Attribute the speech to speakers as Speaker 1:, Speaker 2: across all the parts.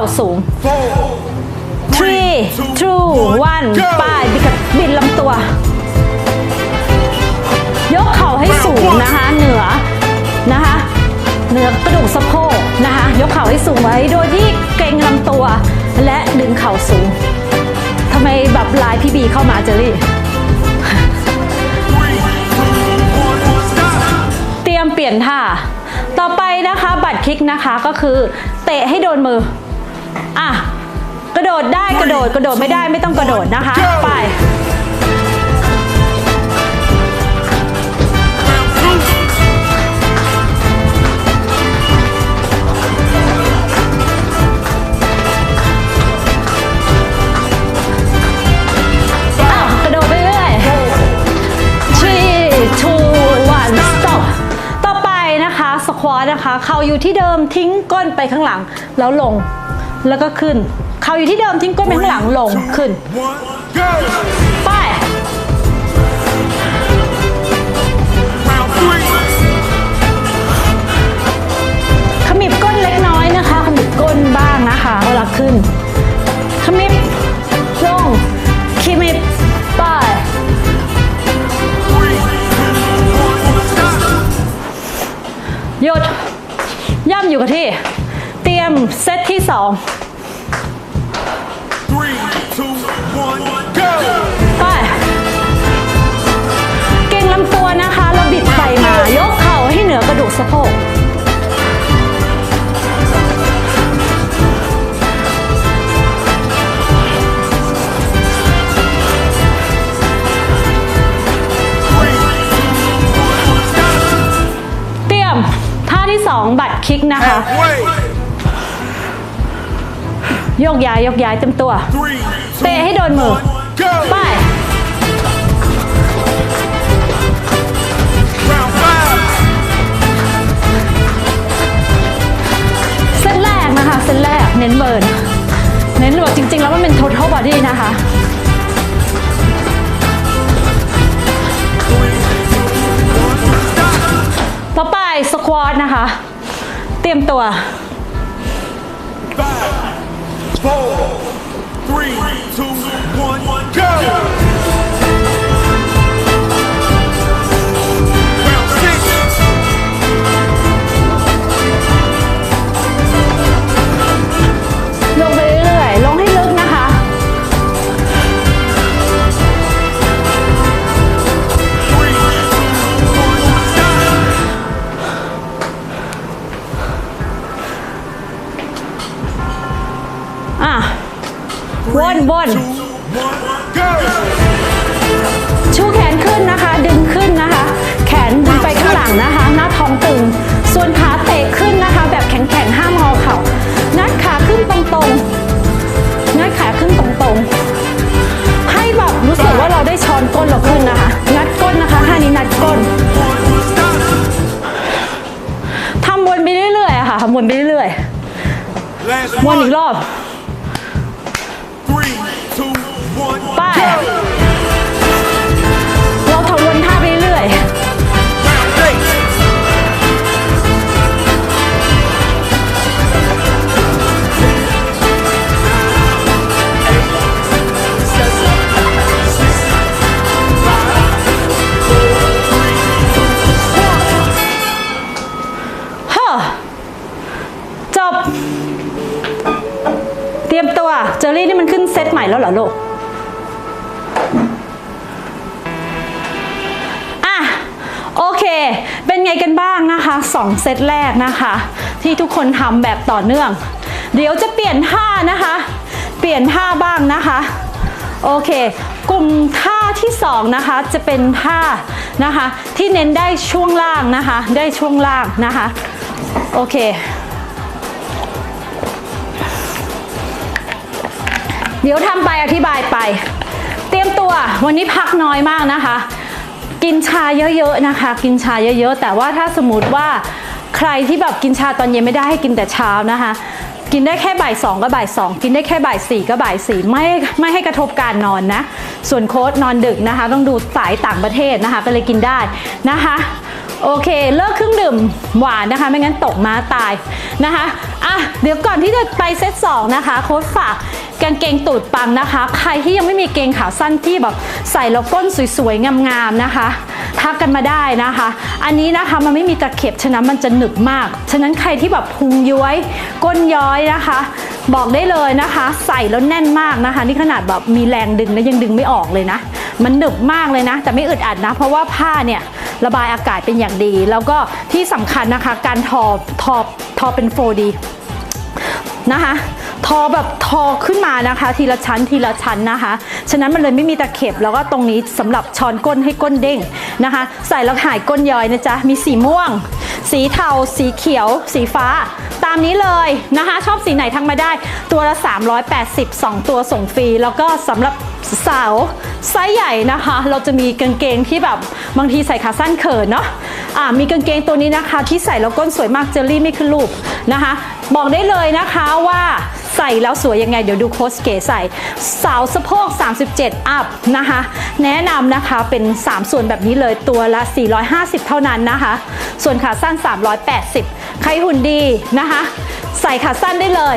Speaker 1: าสูง
Speaker 2: four,
Speaker 1: three two one ไปบิดกับบิดลำตัว ยกเข่าให้สูงนะคะ เหนือนะคะ เหนือกระดูกสะโพกนะคะ ยกเข่าให้สูงไว้โดยที่เกรงลำตัว และดึงเข่าสูงทำไมแบบลายพี่บีเข้ามาเจอรี่
Speaker 2: three, two, one, stop.
Speaker 1: เตรียมเปลี่ยนท่า ต่อไปนะคะ บัตรคลิกนะคะก็คือ เตะให้โดนมือ อะกระโดดได้กระโดดกระโดดไม่ได้ไม่ต้องกระโดดนะคะ ไป
Speaker 2: Round two,
Speaker 1: อ้าวกระโดดไปเรื่อย three two one stop ต่อไปนะคะสควอตนะคะ เข่าอยู่ที่เดิมทิ้งก้นไปข้างหลัง แล้วลง แล้วก็ขึ้น เข่าอยู่ที่เดิมทิ้งก้นไปข้างหลังลงขึ้น ไปขมิบก้นเล็กน้อยนะคะ ขมิบก้นบ้างนะคะเวลาขึ้น ขมิบลงขมิบไปหยุดย่ำอยู่กับที่ รียมเซตที่สอง
Speaker 2: Three, two, one, go.
Speaker 1: ไปเก่งลำตัวนะคะเราบิดไปมา ยกเข่าให้เหนือกระดูกสะโพก
Speaker 2: Three, two, one, stop.
Speaker 1: เตรียมท่าที่สองบัตรคลิกนะคะ
Speaker 2: Halfway.
Speaker 1: โยกย้ายยกย้ายเต็มตัว
Speaker 2: Three,
Speaker 1: เตะให้โดนมือ
Speaker 2: one, go.
Speaker 1: ไป
Speaker 2: Round five.
Speaker 1: เส้นแรกนะคะ เส้นแรกเน้นเบิร์น เน้นแบบจริง ๆ แล้วมันเป็น total body นะคะต่อไปสควอตนะคะ เตรียมตัว
Speaker 2: Five, four, three, two, one, go.
Speaker 1: วนชูแขนขึ้นนะคะ ดึงขึ้นนะคะ แขนดึงไปข้างหลังนะคะ หน้าท้องตึง ส่วนขาเตะขึ้นนะคะ แบบแข็งๆ ห้ามงอเข่างัดขาขึ้นตรงๆงัดขาขึ้นตรงๆ ให้แบบรู้สึกว่าเราได้ช้อนก้นเราขึ้นนะคะงัดก้นนะคะท่านี้งัดก้นทำวนไปเรื่อยๆค่ะทำวนไปเรื่อยๆวนอีกรอบ
Speaker 2: three,
Speaker 1: ไป
Speaker 2: go.
Speaker 1: เราทำวนท่าไปเรื่อย
Speaker 2: Round eight.
Speaker 1: เฮ้อจบ เตรียมตัว เจอรี่นี่มันขึ้นเซตใหม่แล้วเหรอลูก 2 เซตแรกนะคะ ที่ทุกคนทำแบบต่อเนื่อง เดี๋ยวจะเปลี่ยนท่านะคะ เปลี่ยนท่าบ้างนะคะ โอเค กลุ่มท่าที่2นะคะจะเป็นท่านะคะ ที่เน้นได้ช่วงล่างนะคะ ได้ช่วงล่างนะคะ โอเคเดี๋ยวทำไปอธิบายไป เตรียมตัววันนี้พักน้อยมากนะคะ กินชาเยอะๆนะคะ กินชาเยอะๆ แต่ว่าถ้าสมมติว่าใครที่แบบกินชาตอนเย็นไม่ได้ให้กินแต่เช้านะคะ กินได้แค่บ่ายสองก็บ่ายสองกินได้แค่บ่ายสี่ก็บ่ายสี่ไม่ไม่ให้กระทบการนอนนะ ส่วนโค้ดนอนดึกนะคะ ต้องดูสายต่างประเทศนะคะก็เลยกินได้นะคะ โอเค เลิกเครื่องดื่มหวานนะคะ ไม่งั้นตกม้าตายนะคะอะเดี๋ยวก่อนที่จะไปเซต2นะคะ โค้ชฝากกางเกงตูดปังนะคะ ใครที่ยังไม่มีเกงขาสั้นที่แบบใส่แล้วก้นสวยๆ งามๆนะคะทักกันมาได้นะคะ อันนี้นะคะมันไม่มีตะเข็บฉะนั้นมันจะหนึบมาก ฉะนั้นใครที่แบบพุงย้อยก้นย้อยนะคะ บอกได้เลยนะคะ ใส่แล้วแน่นมากนะคะ นี่ขนาดแบบมีแรงดึงนะยังดึงไม่ออกเลยนะ มันหนึบมากเลยนะ แต่ไม่อึดอัดนะ เพราะว่าผ้าเนี่ย ระบายอากาศเป็นอย่างดี แล้วก็ที่สำคัญนะคะการทอทอทอเป็น 4D นะคะทอแบบทอขึ้นมานะคะ ทีละชั้นทีละชั้นนะคะ ฉะนั้นมันเลยไม่มีตะเข็บ แล้วก็ตรงนี้สำหรับช้อนก้นให้ก้นเด้งนะคะ ใส่แล้วหายก้นย้อยนะจ๊ะ มีสีม่วง สีเทา สีเขียว สีฟ้า ตามนี้เลยนะคะ ชอบสีไหนทักมาได้ ตัวละ 380 2 ตัวส่งฟรี แล้วก็สำหรับ สาวไซส์ใหญ่นะคะ เราจะมีกางเกงที่แบบบางทีใส่ขาสั้นเขินเนาะอ่ามีกางเกงตัวนี้นะคะ ที่ใส่แล้วก้นสวยมากเจลลี่ไม่ขึ้นรูปนะคะ บอกได้เลยนะคะว่าใส่แล้วสวยยังไงเดี๋ยวดูโค้ชเก๋ใส่ สาวสะโพก 37 อัพนะคะ แนะนำนะคะเป็น 3 ส่วนแบบนี้เลยตัวละ 450 เท่านั้นนะคะ ส่วนขาสั้น 380 ใครหุ่นดีนะคะ ใส่ขาสั้นได้เลย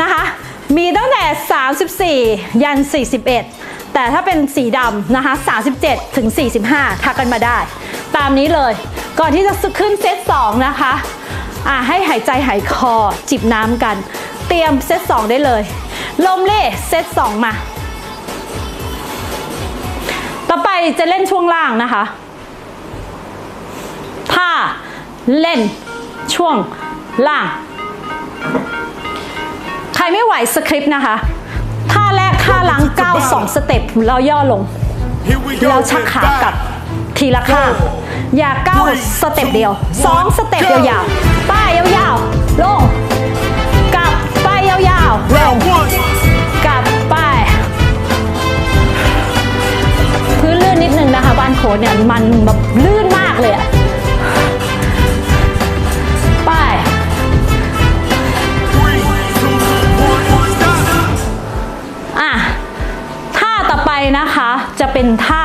Speaker 1: นะคะ มีตั้งแต่ 34 ยัน 41 แต่ถ้าเป็นสีดำนะคะ 37 ถึง 45 ทักกันมาได้ ตามนี้เลย ก่อนที่จะขึ้นเซต 2 นะคะอะให้หายใจหายคอจิบน้ำกัน เตรียมเซต 2 ได้เลย ลมเล่เซต 2 มา ต่อไปจะเล่นช่วงล่างนะคะ ถ้าเล่นช่วงล่าง ไม่ไหวสคริปต์นะคะท่าแรกท่าหลังก้าวสองสเต็ปแล้วย่อลง
Speaker 2: Here we go.
Speaker 1: แล้วชัก
Speaker 2: with
Speaker 1: ขากลับ
Speaker 2: five,
Speaker 1: ทีละข้างอย่าก้าวสเต็ปเดียวสองสเต็ปยาวๆป้ายยาวๆลงกลับป้ายยาวๆลง
Speaker 2: Round one.
Speaker 1: กลับป้ายพื้นลื่นนิดนึงนะคะบ้านโค้ดเนี่ยมันแบบลื่นมากเลยอะ เป็นท่า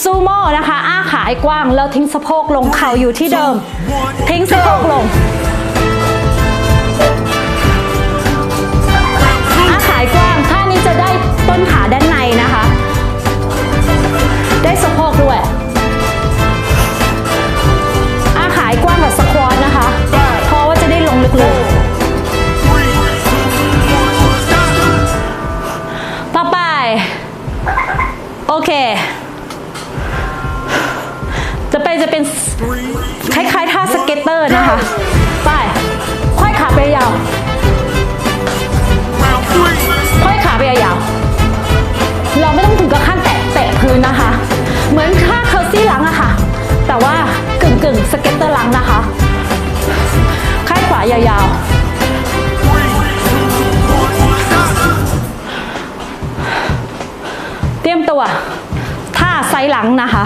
Speaker 1: ซูโม่นะคะ อ้าขาให้กว้างแล้วทิ้งสะโพกลงเข่าอยู่ที่เดิม ทิ้งสะโพกลง อ้าขายกว้างท่านี้จะได้ต้นขาด้านในนะคะ ได้สะโพกด้วย อ้าขายกว้างกับ 1. สเก็ตเตอร์ลังนะคะข้างขวายาวๆ เตรียมตัว ท่าไซหลังนะคะ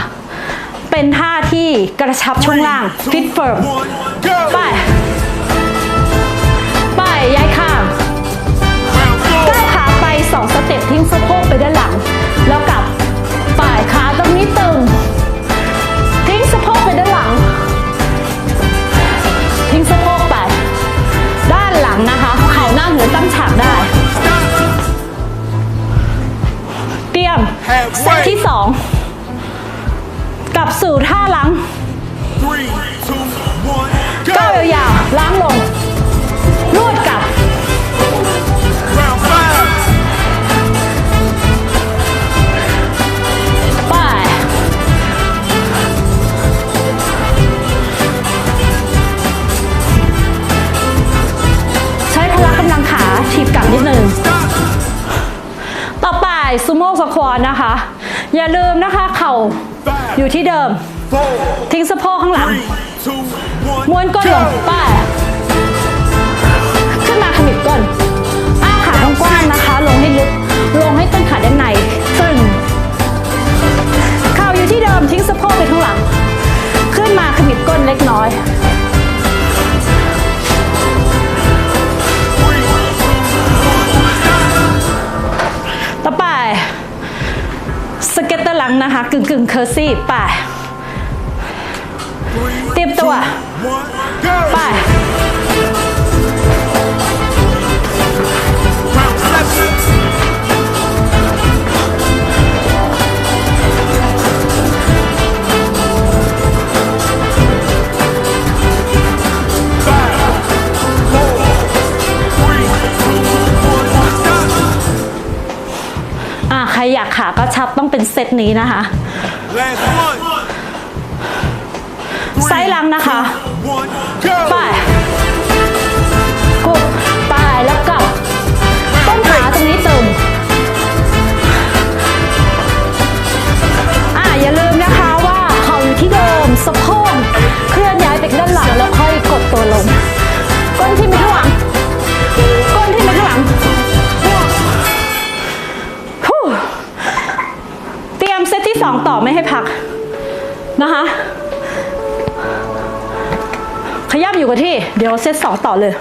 Speaker 1: เป็นท่าที่กระชับช่วงล่าง ฟิตเฟิร์ม ไป ไปย้ายข้างก้าวขาไปสองสเต็ปทิ้งสะโพกไปด้านหลัง แล้วกลับไปขาตรงนี้ตึง สู่ท่าหลัง
Speaker 2: Three, two, one,
Speaker 1: ก้าว
Speaker 2: go.
Speaker 1: ยาวๆล้างลงนวดกลับ
Speaker 2: Round five.
Speaker 1: ไป ใช้พละกำลังขาถีบกลับนิดนึง
Speaker 2: Stop.
Speaker 1: ต่อไปซูโม่สควอตนะคะ อย่าลืมนะคะเข่า
Speaker 2: Five,
Speaker 1: อยู่ที่เดิม
Speaker 2: four,
Speaker 1: ทิ้งสะโพกข้างหลัง
Speaker 2: three, two, one,
Speaker 1: ม้วนก้นลง
Speaker 2: go.
Speaker 1: ป้ายขึ้นมาขมิบก้น อ้าขากว้างๆนะคะ ลงให้ลึก ลงให้ต้นขาด้านในตึงเข่าอยู่ที่เดิมทิ้งสะโพกไปข้างหลัง ขึ้นมาขมิบก้นเล็กน้อย กึ่งกึ่งเคอร์ซี่ไป
Speaker 2: เต
Speaker 1: รียมตัวไป ขาก็ชับต้องเป็นเซตนี้นะคะ
Speaker 2: Last one.
Speaker 1: ไซส์หลังนะคะ เซตสองต่อเลย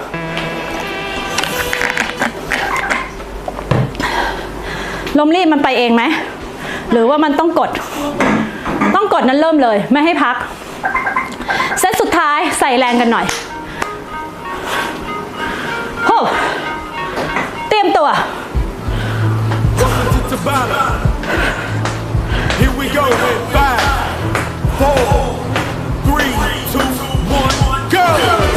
Speaker 1: ลมรีบมันไปเองไหม หรือว่ามันต้องกด ต้องกดนั้นเริ่มเลย ไม่ให้พัก เซตสุดท้ายใส่แรงกันหน่อยโหเตรียมตัว
Speaker 2: Here we go. In five, four, three, two, one, go.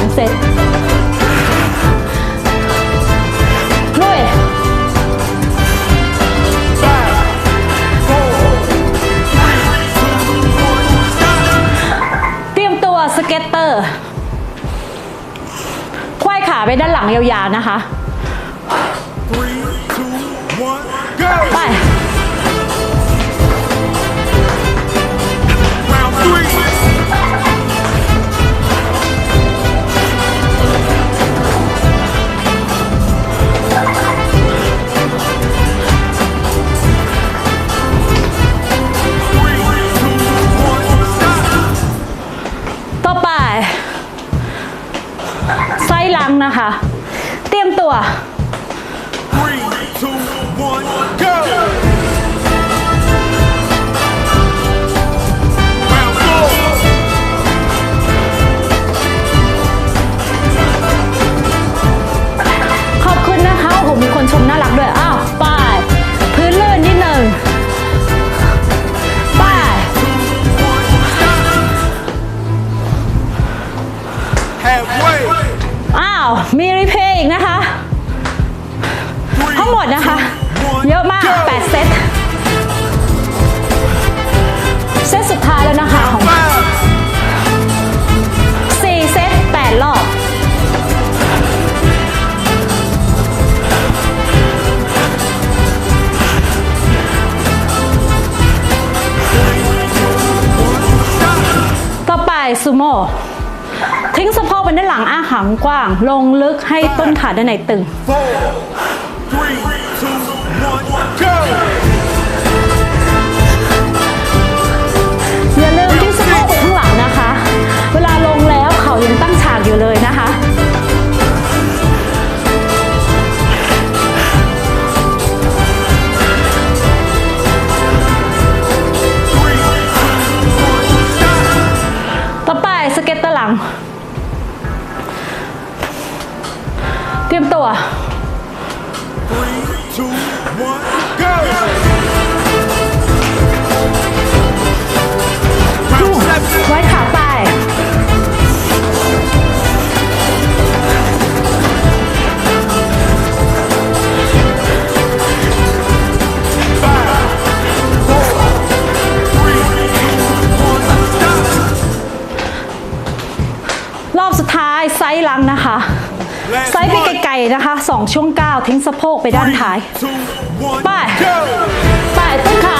Speaker 1: เลยนะคะสองเซตลุย
Speaker 2: Five, four, three, two, one, stop.
Speaker 1: เตรียมตัวสเก็ตเตอร์ ควายขาไปด้านหลังยาวๆนะคะ ท้ายแล้วนะคะของ
Speaker 2: Five,
Speaker 1: 4เซต8รอบ ต่อไปซูโม่ทิ้งสะโพกไปด้านหลังอ้าขากว้าง ลงลึกให้ต้นขาด้านในตึง
Speaker 2: two, one, go. Round seven.
Speaker 1: ไว้ขาไป
Speaker 2: Five, four, three, two, one, stop.
Speaker 1: รอบสุดท้ายไซส์หลังนะคะ ไซส์ไปไกลๆนะคะ สองช่วงก้าวทิ้งสะโพกไปด้านท้าย
Speaker 2: Three, two, one,
Speaker 1: Bye.
Speaker 2: go.
Speaker 1: ไปต้นขา